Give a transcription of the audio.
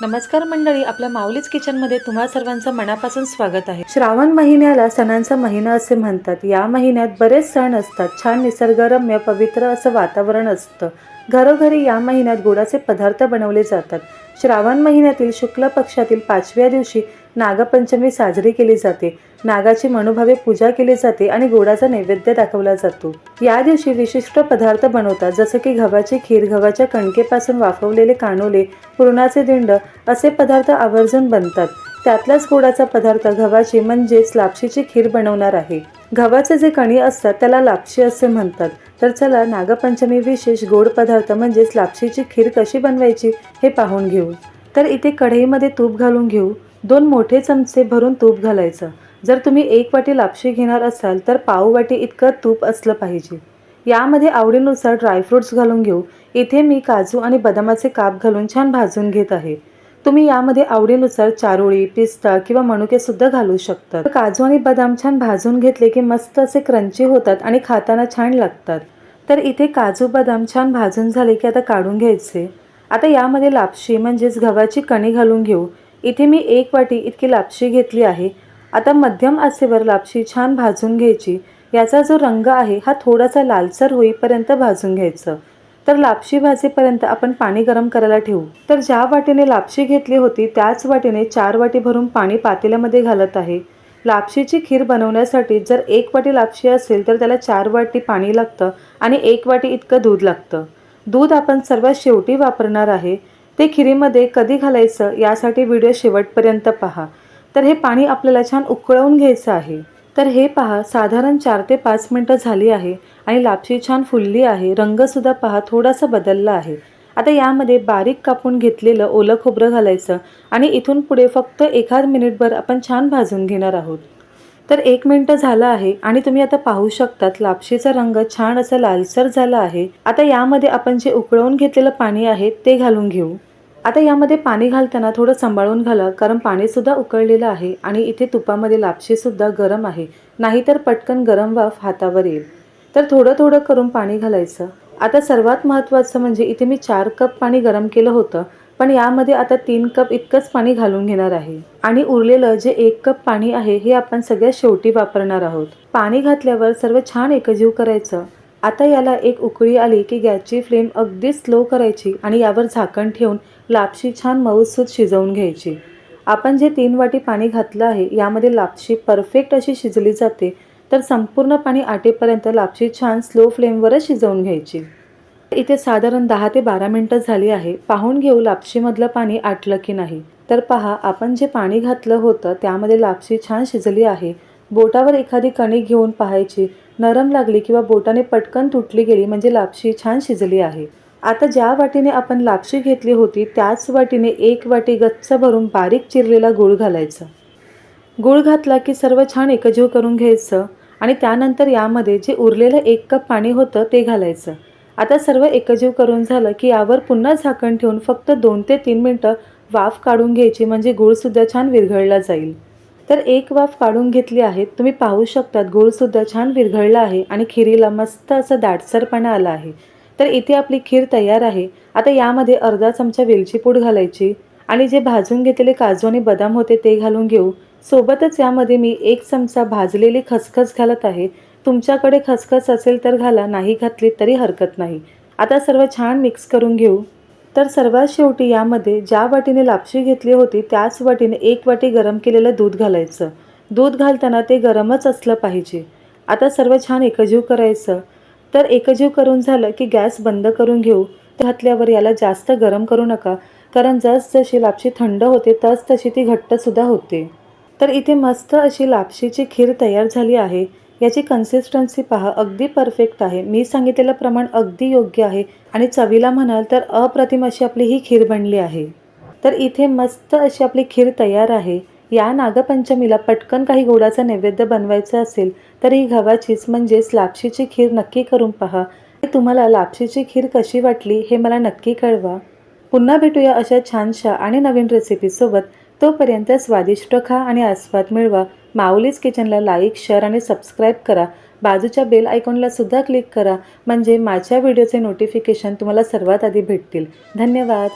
नमस्कार मंडळी आपल्या माऊलीच किचनमध्ये तुम्हा सर्वांचं मनापासून स्वागत आहे. श्रावण महिन्याला सणांचा महिना असे म्हणतात. या महिन्यात बरेच सण असतात. छान निसर्गरम्य पवित्र असं वातावरण असतं. घरोघरी या महिन्यात गोडाचे पदार्थ बनवले जातात. श्रावण महिन्यातील शुक्ल पक्षातील पाचव्या दिवशी नागपंचमी साजरी केली जाते. नागाची मनोभावे पूजा केली जाते आणि गोडाचा नैवेद्य दाखवला जातो. या दिवशी विशिष्ट पदार्थ बनवतात जसं की गव्हाची खीर गव्हाच्या कणकेपासून वाफवलेले कानोले पुरणाचे दिंड असे पदार्थ आवर्जून बनतात. त्यातलाच गोडाचा पदार्थ गव्हाची म्हणजेच लापशीची खीर बनवणार आहे. गव्हाचे जे कणी असतात त्याला लापशी असे म्हणतात. तर चला नागपंचमी विशेष गोड पदार्थ म्हणजेच लापशीची खीर कशी बनवायची हे पाहून घेऊ. तर इथे कढईमध्ये तूप घालून घेऊ. दोन मोठे चमचे भरून तूप घालायचं. जर तुम्ही एक वाटी लापशी घेणार असाल तर पाव वाटी इतकं तूप असलं पाहिजे. यामध्ये आवडीनुसार ड्रायफ्रुट्स घालून घेऊ. इथे मी काजू आणि बदामाचे काप घालून छान भाजून घेत आहे. तुम्ही यामध्ये आवडीनुसार चारोळी पिस्ता किंवा मनुके सुद्धा घालू शकता. काजू आणि बदाम छान भाजून घेतले की मस्त असे क्रंची होतात आणि खाताना छान लागतात. तर इथे काजू बदाम छान भाजून झाले की आता काढून घ्यायचे. आता यामध्ये लापशी म्हणजेच गव्हाची कणी घालून घेऊ. इथे मी एक वाटी इतकी लापशी घेतली आहे. आता मध्यम आचेवर लापशी छान भाजून घ्यायची. याचा जो रंग आहे हा थोडासा लालसर होईपर्यंत भाजून घ्यायचं. तर लापशी भाजीपर्यंत आपण पाणी गरम करायला ठेवू. तर ज्या वाटीने लापशी घेतली होती त्याच वाटीने चार वाटी भरून पाणी पातेल्यामध्ये घालत आहे. लापशीची खीर बनवण्यासाठी जर एक वाटी लापशी असेल तर त्याला चार वाटी पाणी लागतं आणि एक वाटी इतकं दूध लागतं. दूध आपण सर्वात शेवटी वापरणार आहे. ते खिरीमध्ये कधी घालायचं यासाठी व्हिडिओ शेवटपर्यंत पहा. तर हे पाणी आपल्याला छान उकळवून घ्यायचं आहे. तर हे पहा साधारण चार ते पाच मिनटं झाली आहे आणि लापशी छान फुलली आहे. रंगसुद्धा पहा थोडासा बदलला आहे. आता यामध्ये बारीक कापून घेतलेलं ओलं खोबरं घालायचं आणि इथून पुढे फक्त एखाद मिनिटभर आपण छान भाजून घेणार आहोत. तर एक मिनटं झालं आहे आणि तुम्ही आता पाहू शकतात लापशीचा रंग छान असा लालसर झाला आहे. आता यामध्ये आपण जे उकळवून घेतलेलं पाणी आहे ते घालून घेऊ. आता यामध्ये पाणी घालताना थोडं सांभाळून घाला कारण पाणीसुद्धा उकळलेलं आहे आणि इथे तुपामध्ये लापशीसुद्धा गरम आहे. नाहीतर पटकन गरम वाफ हातावर येईल. तर थोडं थोडं करून पाणी घालायचं. आता सर्वात महत्त्वाचं म्हणजे इथे मी चार कप पाणी गरम केलं होतं. पण यामध्ये आता तीन कप इतकंच पाणी घालून घेणार आहे. आणि उरलेलं जे एक कप पाणी आहे हे आपण सगळ्यात शेवटी वापरणार आहोत. पाणी घातल्यावर सर्व छान एकजीव करायचं. आता याला एक उकळी आली की गॅसची फ्लेम अगदी स्लो करायची आणि यावर झाकण ठेवून लापशी छान मऊसूत शिजवून घ्यायची. आपण जे तीन वाटी पाणी घातलं आहे यामध्ये लापशी परफेक्ट अशी शिजली जाते तर संपूर्ण पाणी आटेपर्यंत लापशी छान स्लो फ्लेमवरच शिजवून घ्यायची. इथे साधारण दहा ते बारा मिनटं झाली आहे. पाहून घेऊ लापशीमधलं पाणी आटलं की नाही. तर पहा आपण जे पाणी घातलं होतं त्यामध्ये लापशी छान शिजली आहे. बोटावर एखादी कणी घेऊन पाहायची. नरम लागली किंवा बोटाने पटकन तुटली गेली म्हणजे लापशी छान शिजली आहे. आता ज्या वाटीने आपण लापशी घेतली होती त्याच वाटीने एक वाटी गच्च भरून बारीक चिरलेला गूळ घालायचा. गूळ घातला की सर्व छान एकजीव करून घ्यायचं आणि त्यानंतर यामध्ये जे उरलेलं एक कप पाणी होतं ते घालायचं. आता सर्व एकजीव करून झालं की यावर पुन्हा झाकण ठेवून फक्त दोन ते तीन मिनटं वाफ काढून घ्यायची म्हणजे गुळसुद्धा छान विरघळला जाईल. तर एक वाफ काढून घेतली आहे तुम्ही पाहू शकतात गुळसुद्धा छान विरघळला आहे आणि खिरीला मस्त असं दाटसरपणा आला आहे. तर इथे आपली खीर तयार आहे. आता यामध्ये अर्धा चमचा वेलची पूड घालायची आणि जे भाजून घेतलेले काजू आणि बदाम होते ते घालून घेऊ. सोबतच यामध्ये मी एक चमचा भाजलेली खसखस घालत आहे. तुमच्याकडे खसखस असेल तर घाला नाही घातली तरी हरकत नाही. आता सर्व छान मिक्स करून घेऊ. तर सर्वात शेवटी यामध्ये ज्या वाटीने लापशी घेतली होती त्याच वाटीने एक वाटी गरम केलेलं दूध घालायचं. दूध घालताना ते गरमच असलं पाहिजे. आता सर्व छान एकजीव करायचं. तर एकजीव करून झालं की गॅस बंद करून घेऊ. घातल्यावर याला जास्त गरम करू नका कारण जस जशी लापशी थंड होते तस तशी ती घट्टसुद्धा होते. तर इथे मस्त अशी लापशीची खीर तयार झाली आहे. याची कन्सिस्टन्सी पहा. अगदी परफेक्ट आहे. मी सांगितलेलं प्रमाण अगदी योग्य आहे. आणि चवीला म्हणाल तर अप्रतिम अशी आपली ही खीर बनली आहे. तर इथे मस्त अशी आपली खीर तयार आहे. या नागपंचमीला पटकन काही गोडाचा नैवेद्य बनवायचा असेल तर ही गव्हाचीच म्हणजेच लापशीची खीर नक्की करून पहा. तुम्हाला लापशीची खीर कशी वाटली हे मला नक्की कळवा. पुन्हा भेटूया अशा छानशा आणि नवीन रेसिपीसोबत तोपर्यंत स्वादिष्ट खा आणि आस्वाद मिळवा. माऊलीज किचनला लाईक शेअर आणि सबस्क्राईब करा. बाजूच्या बेल आयकॉनला सुद्धा क्लिक करा. म्हणजे माझ्या व्हिडिओचे नोटिफिकेशन तुम्हाला सर्वात आधी भेटतील. धन्यवाद.